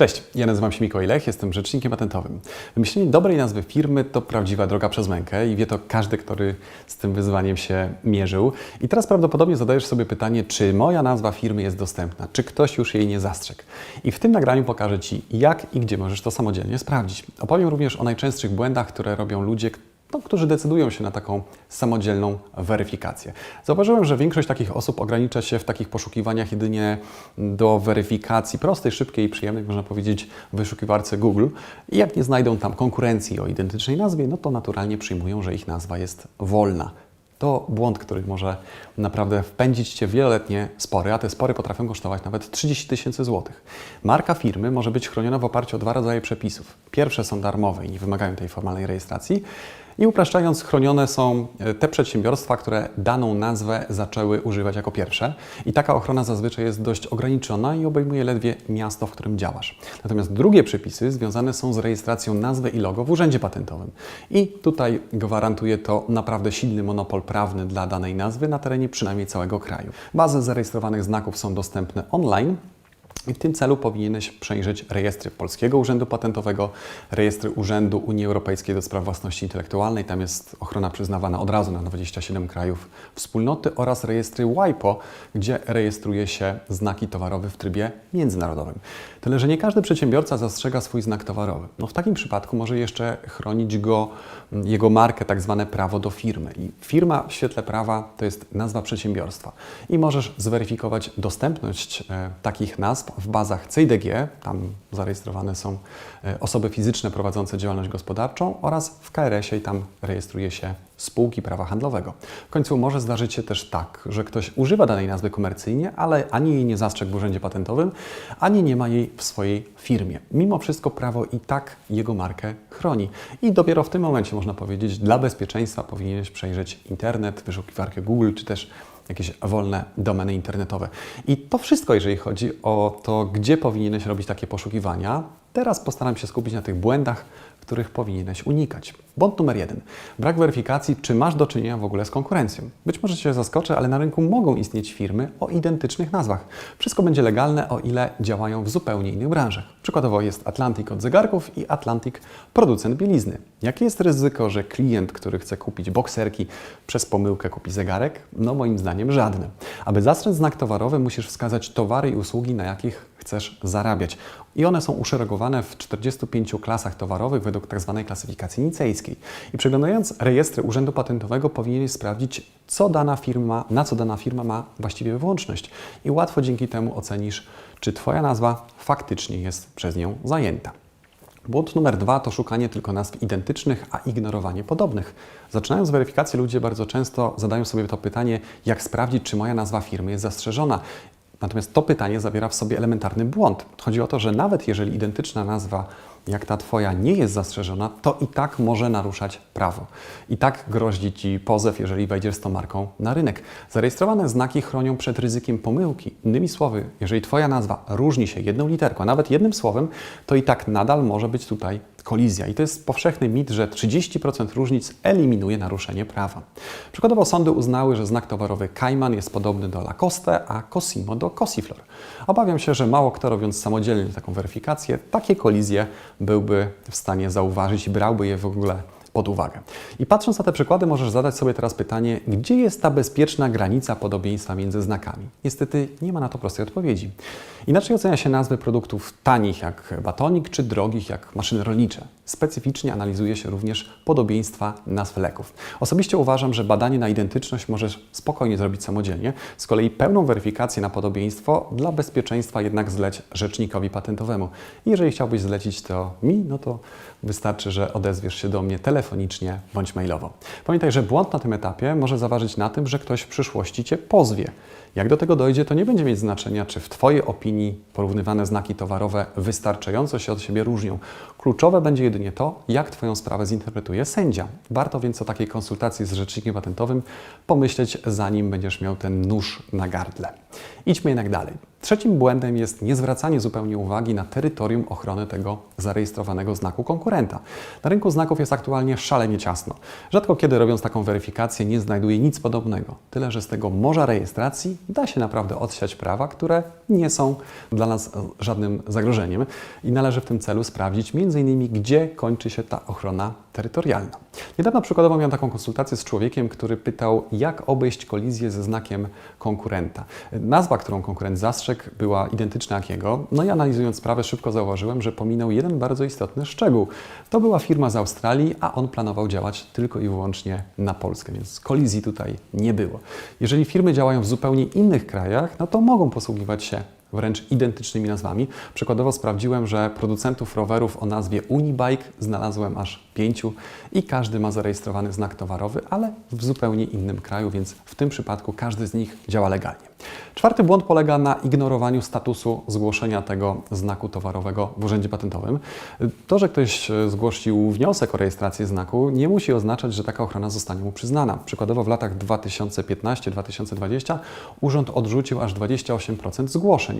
Cześć, ja nazywam się Mikołaj Lech, jestem rzecznikiem patentowym. Wymyślenie dobrej nazwy firmy to prawdziwa droga przez mękę i wie to każdy, który z tym wyzwaniem się mierzył. I teraz prawdopodobnie zadajesz sobie pytanie, czy moja nazwa firmy jest dostępna, czy ktoś już jej nie zastrzegł. I w tym nagraniu pokażę Ci, jak i gdzie możesz to samodzielnie sprawdzić. Opowiem również o najczęstszych błędach, które robią ludzie, którzy decydują się na taką samodzielną weryfikację. Zauważyłem, że większość takich osób ogranicza się w takich poszukiwaniach jedynie do weryfikacji prostej, szybkiej i przyjemnej, można powiedzieć, w wyszukiwarce Google. I jak nie znajdą tam konkurencji o identycznej nazwie, no to naturalnie przyjmują, że ich nazwa jest wolna. To błąd, który może naprawdę wpędzić Cię w wieloletnie spory, a te spory potrafią kosztować nawet 30 tysięcy złotych. Marka firmy może być chroniona w oparciu o dwa rodzaje przepisów. Pierwsze są darmowe i nie wymagają tej formalnej rejestracji. I upraszczając, chronione są e, te przedsiębiorstwa, które daną nazwę zaczęły używać jako pierwsze. I taka ochrona zazwyczaj jest dość ograniczona i obejmuje ledwie miasto, w którym działasz. Natomiast drugie przepisy związane są z rejestracją nazwy i logo w Urzędzie Patentowym. I tutaj gwarantuje to naprawdę silny monopol prawny dla danej nazwy na terenie przynajmniej całego kraju. Bazy zarejestrowanych znaków są dostępne online. I w tym celu powinieneś przejrzeć rejestry Polskiego Urzędu Patentowego, rejestry Urzędu Unii Europejskiej do Spraw Własności Intelektualnej, tam jest ochrona przyznawana od razu na 27 krajów wspólnoty oraz rejestry WIPO, gdzie rejestruje się znaki towarowe w trybie międzynarodowym. Tyle, że nie każdy przedsiębiorca zastrzega swój znak towarowy. No w takim przypadku może jeszcze chronić go jego markę, tak zwane prawo do firmy. I firma w świetle prawa to jest nazwa przedsiębiorstwa. I możesz zweryfikować dostępność e, takich nazw w bazach CIDG, tam zarejestrowane są e, osoby fizyczne prowadzące działalność gospodarczą oraz w KRS-ie i tam rejestruje się spółki prawa handlowego. W końcu może zdarzyć się też tak, że ktoś używa danej nazwy komercyjnie, ale ani jej nie zastrzegł w urzędzie patentowym, ani nie ma jej w swojej firmie. Mimo wszystko prawo i tak jego markę chroni. I dopiero w tym momencie można powiedzieć, dla bezpieczeństwa powinieneś przejrzeć internet, wyszukiwarkę Google, czy też jakieś wolne domeny internetowe. I to wszystko, jeżeli chodzi o to, gdzie powinieneś robić takie poszukiwania. Teraz postaram się skupić na tych błędach, których powinieneś unikać. Błąd numer jeden. Brak weryfikacji, czy masz do czynienia w ogóle z konkurencją. Być może Cię zaskoczę, ale na rynku mogą istnieć firmy o identycznych nazwach. Wszystko będzie legalne, o ile działają w zupełnie innych branżach. Przykładowo jest Atlantic od zegarków i Atlantic producent bielizny. Jakie jest ryzyko, że klient, który chce kupić bokserki, przez pomyłkę kupi zegarek? No moim zdaniem żadne. Aby zastrzec znak towarowy, musisz wskazać towary i usługi, na jakich chcesz zarabiać. I one są uszeregowane w 45 klasach towarowych według tzw. Tak klasyfikacji nicejskiej. I przeglądając rejestry Urzędu Patentowego powinieneś sprawdzić, co dana firma, na co dana firma ma właściwie wyłączność. I łatwo dzięki temu ocenisz, czy Twoja nazwa faktycznie jest przez nią zajęta. Błąd numer dwa to szukanie tylko nazw identycznych, a ignorowanie podobnych. Zaczynając weryfikację, ludzie bardzo często zadają sobie to pytanie, jak sprawdzić, czy moja nazwa firmy jest zastrzeżona. Natomiast to pytanie zawiera w sobie elementarny błąd. Chodzi o to, że nawet jeżeli identyczna nazwa jak ta Twoja nie jest zastrzeżona, to i tak może naruszać prawo. I tak grozi Ci pozew, jeżeli wejdziesz z tą marką na rynek. Zarejestrowane znaki chronią przed ryzykiem pomyłki. Innymi słowy, jeżeli Twoja nazwa różni się jedną literką, a nawet jednym słowem, to i tak nadal może być tutaj kolizja. I to jest powszechny mit, że 30% różnic eliminuje naruszenie prawa. Przykładowo sądy uznały, że znak towarowy Cayman jest podobny do Lacoste, a Cosimo do Cosiflor. Obawiam się, że mało kto robiąc samodzielnie taką weryfikację, takie kolizje byłby w stanie zauważyć i brałby je w ogóle pod uwagę. I patrząc na te przykłady, możesz zadać sobie teraz pytanie, gdzie jest ta bezpieczna granica podobieństwa między znakami? Niestety nie ma na to prostej odpowiedzi. Inaczej ocenia się nazwy produktów tanich jak batonik, czy drogich jak maszyny rolnicze. Specyficznie analizuje się również podobieństwa nazw leków. Osobiście uważam, że badanie na identyczność możesz spokojnie zrobić samodzielnie. Z kolei pełną weryfikację na podobieństwo dla bezpieczeństwa jednak zleć rzecznikowi patentowemu. I jeżeli chciałbyś zlecić to mi, no to wystarczy, że odezwiesz się do mnie telefonicznie bądź mailowo. Pamiętaj, że błąd na tym etapie może zaważyć na tym, że ktoś w przyszłości Cię pozwie. Jak do tego dojdzie, to nie będzie mieć znaczenia, czy w Twojej opinii porównywane znaki towarowe wystarczająco się od siebie różnią. Kluczowe będzie jedynie to, jak Twoją sprawę zinterpretuje sędzia. Warto więc o takiej konsultacji z rzecznikiem patentowym pomyśleć, zanim będziesz miał ten nóż na gardle. Idźmy jednak dalej. Trzecim błędem jest niezwracanie zupełnie uwagi na terytorium ochrony tego zarejestrowanego znaku konkurenta. Na rynku znaków jest aktualnie szalenie ciasno. Rzadko kiedy robiąc taką weryfikację nie znajduje nic podobnego. Tyle, że z tego morza rejestracji da się naprawdę odsiać prawa, które nie są dla nas żadnym zagrożeniem i należy w tym celu sprawdzić m.in. gdzie kończy się ta ochrona terytorialna. Niedawno przykładowo miałem taką konsultację z człowiekiem, który pytał, jak obejść kolizję ze znakiem konkurenta. Nazwa, którą konkurent zastrzegł, była identyczna jak jego. No i analizując sprawę, szybko zauważyłem, że pominął jeden bardzo istotny szczegół. To była firma z Australii, a on planował działać tylko i wyłącznie na Polskę, więc kolizji tutaj nie było. Jeżeli firmy działają w zupełnie innych krajach, no to mogą posługiwać się wręcz identycznymi nazwami. Przykładowo sprawdziłem, że producentów rowerów o nazwie Unibike znalazłem aż pięciu i każdy ma zarejestrowany znak towarowy, ale w zupełnie innym kraju, więc w tym przypadku każdy z nich działa legalnie. Czwarty błąd polega na ignorowaniu statusu zgłoszenia tego znaku towarowego w Urzędzie Patentowym. To, że ktoś zgłosił wniosek o rejestrację znaku, nie musi oznaczać, że taka ochrona zostanie mu przyznana. Przykładowo w latach 2015-2020 urząd odrzucił aż 28% zgłoszeń.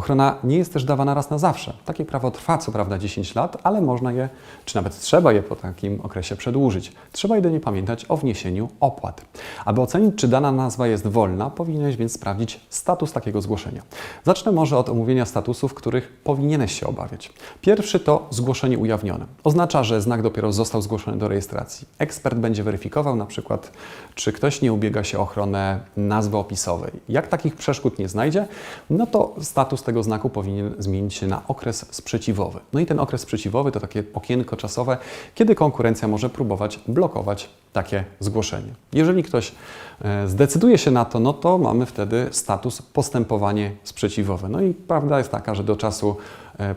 Ochrona nie jest też dawana raz na zawsze. Takie prawo trwa co prawda 10 lat, ale można je, czy nawet trzeba je po takim okresie przedłużyć. Trzeba jedynie pamiętać o wniesieniu opłat. Aby ocenić, czy dana nazwa jest wolna, powinieneś więc sprawdzić status takiego zgłoszenia. Zacznę może od omówienia statusów, których powinieneś się obawiać. Pierwszy to zgłoszenie ujawnione. Oznacza, że znak dopiero został zgłoszony do rejestracji. Ekspert będzie weryfikował na przykład, czy ktoś nie ubiega się o ochronę nazwy opisowej. Jak takich przeszkód nie znajdzie, no to status tego znaku powinien zmienić się na okres sprzeciwowy. No i ten okres sprzeciwowy to takie okienko czasowe, kiedy konkurencja może próbować blokować takie zgłoszenie. Jeżeli ktoś e, zdecyduje się na to, no to mamy wtedy status postępowanie sprzeciwowe. No i prawda jest taka, że do czasu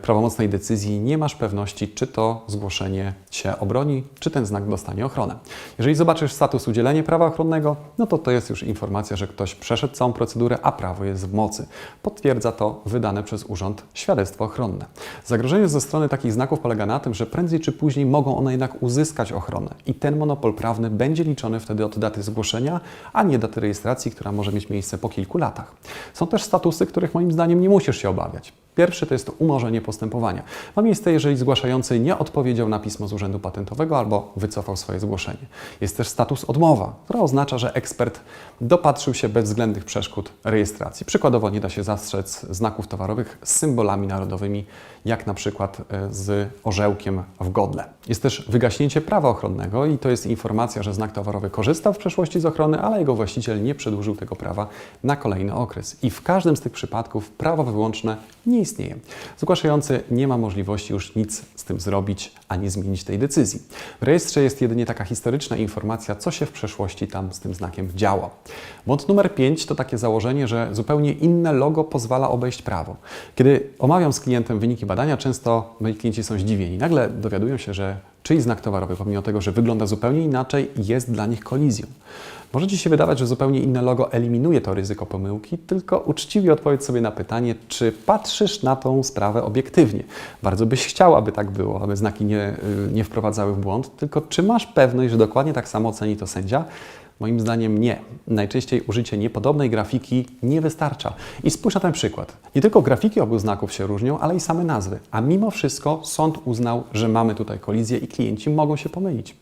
prawomocnej decyzji nie masz pewności, czy to zgłoszenie się obroni, czy ten znak dostanie ochronę. Jeżeli zobaczysz status udzielenia prawa ochronnego, no to to jest już informacja, że ktoś przeszedł całą procedurę, a prawo jest w mocy. Potwierdza to wydane przez urząd świadectwo ochronne. Zagrożenie ze strony takich znaków polega na tym, że prędzej czy później mogą one jednak uzyskać ochronę i ten monopol prawny będzie liczony wtedy od daty zgłoszenia, a nie daty rejestracji, która może mieć miejsce po kilku latach. Są też statusy, których moim zdaniem nie musisz się obawiać. Pierwszy to jest umorzenie postępowania. Ma miejsce, jeżeli zgłaszający nie odpowiedział na pismo z Urzędu Patentowego albo wycofał swoje zgłoszenie. Jest też status odmowa, która oznacza, że ekspert dopatrzył się bezwzględnych przeszkód rejestracji. Przykładowo nie da się zastrzec znaków towarowych z symbolami narodowymi, jak na przykład e, z orzełkiem w godle. Jest też wygaśnięcie prawa ochronnego i to jest informacja, że znak towarowy korzystał w przeszłości z ochrony, ale jego właściciel nie przedłużył tego prawa na kolejny okres. I w każdym z tych przypadków prawo wyłączne nie istnieje. Zgłaszający nie ma możliwości już nic z tym zrobić ani zmienić tej decyzji. W rejestrze jest jedynie taka historyczna informacja, co się w przeszłości tam z tym znakiem działo. Błąd numer 5 to takie założenie, że zupełnie inne logo pozwala obejść prawo. Kiedy omawiam z klientem wyniki badania, często moi klienci są zdziwieni. Nagle dowiadują się, że czyjś znak towarowy, pomimo tego, że wygląda zupełnie inaczej, jest dla nich kolizją. Może Ci się wydawać, że zupełnie inne logo eliminuje to ryzyko pomyłki, tylko uczciwie odpowiedz sobie na pytanie, czy patrzysz na tą sprawę obiektywnie. Bardzo byś chciał, aby tak było, aby znaki nie, y, nie wprowadzały w błąd, tylko czy masz pewność, że dokładnie tak samo oceni to sędzia? Moim zdaniem nie. Najczęściej użycie niepodobnej grafiki nie wystarcza. I spójrz na ten przykład. Nie tylko grafiki obu znaków się różnią, ale i same nazwy. A mimo wszystko sąd uznał, że mamy tutaj kolizję i klienci mogą się pomylić.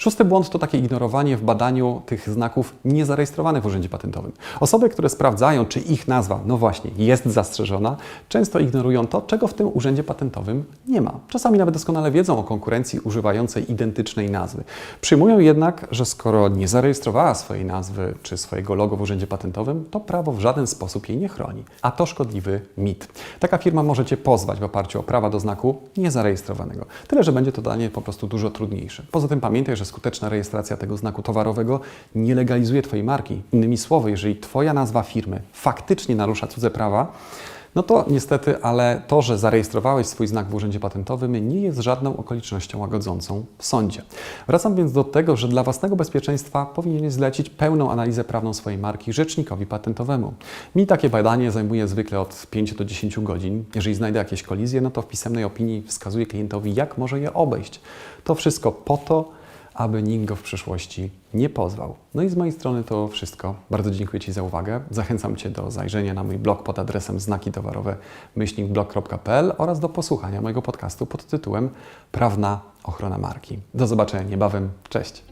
Szósty błąd to takie ignorowanie w badaniu tych znaków niezarejestrowanych w Urzędzie Patentowym. Osoby, które sprawdzają, czy ich nazwa, no właśnie, jest zastrzeżona, często ignorują to, czego w tym Urzędzie Patentowym nie ma. Czasami nawet doskonale wiedzą o konkurencji używającej identycznej nazwy. Przyjmują jednak, że skoro nie zarejestrowała swojej nazwy czy swojego logo w Urzędzie Patentowym, to prawo w żaden sposób jej nie chroni. A to szkodliwy mit. Taka firma może Cię pozwać w oparciu o prawa do znaku niezarejestrowanego. Tyle, że będzie to dla niej po prostu dużo trudniejsze. Poza tym pamiętaj, że skuteczna rejestracja tego znaku towarowego nie legalizuje Twojej marki. Innymi słowy, jeżeli Twoja nazwa firmy faktycznie narusza cudze prawa, no to niestety, ale to, że zarejestrowałeś swój znak w Urzędzie Patentowym, nie jest żadną okolicznością łagodzącą w sądzie. Wracam więc do tego, że dla własnego bezpieczeństwa powinieneś zlecić pełną analizę prawną swojej marki rzecznikowi patentowemu. Mi takie badanie zajmuje zwykle od 5 do 10 godzin. Jeżeli znajdę jakieś kolizje, no to w pisemnej opinii wskazuję klientowi, jak może je obejść. To wszystko po to, aby nikt go w przyszłości nie pozwał. No i z mojej strony to wszystko. Bardzo dziękuję Ci za uwagę. Zachęcam Cię do zajrzenia na mój blog pod adresem znaki towarowe myślnikblog.pl oraz do posłuchania mojego podcastu pod tytułem Prawna ochrona marki. Do zobaczenia niebawem. Cześć!